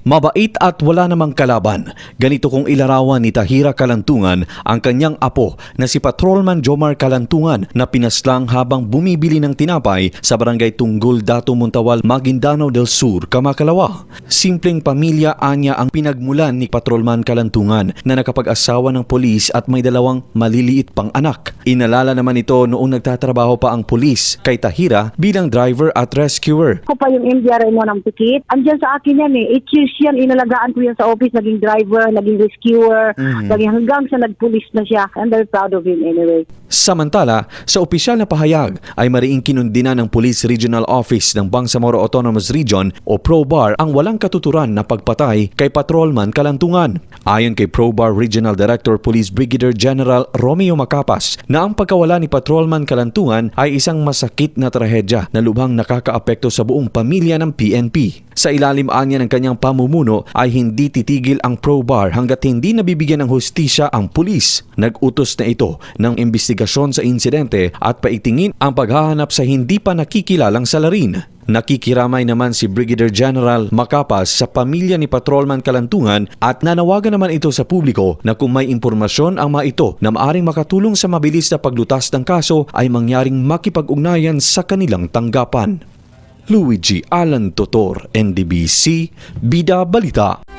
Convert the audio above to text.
Mabait at wala namang kalaban. Ganito kung ilarawan ni Tahira Kalantungan ang kanyang apo na si Patrolman Jomar Kalantungan na pinaslang habang bumibili ng tinapay sa barangay Tunggol, Dato Montawal, Maguindanao del Sur, Kamakalawa. Simpleng pamilya anya ang pinagmulan ni Patrolman Kalantungan na nakapag-asawa ng polis at may dalawang maliliit pang anak. Inalala naman ito noong nagtatrabaho pa ang polis kay Tahira bilang driver at rescuer. Ako pa yung MDRI mo ng pikit. Andyan sa akin yan eh. 8 years yan. Inalagaan ko yan sa office. Naging driver, naging rescuer. Mhm. Naging hanggang sa nagpulis na siya. I'm very proud of him anyway. Samantala, sa opisyal na pahayag ay mariing kinundina ng Police Regional Office ng Bangsamoro Autonomous Region o ProBar ang walang katuturan na pagpatay kay Patrolman Kalantungan. Ayon kay ProBar Regional Director Police Brigadier General Romeo Macapas na ang pagkawala ni Patrolman Kalantungan ay isang masakit na trahedya na lubhang nakakaapekto sa buong pamilya ng PNP. Sa ilalim anya ng kanyang pamumuno ay hindi titigil ang ProBar hanggat hindi nabibigyan ng hustisya ang pulis. Nag-utos na ito ng investigasyon sa insidente at paitingin ang paghahanap sa hindi pa nakikilalang salarin. Nakikiramay naman si Brigadier General Macapas sa pamilya ni Patrolman Kalantungan at nanawagan naman ito sa publiko na kung may impormasyon ang mga ito na maaring makatulong sa mabilis na paglutas ng kaso ay mangyaring makipag-ugnayan sa kanilang tanggapan. Luigi Alan Totor, NDBC, Bida Balita.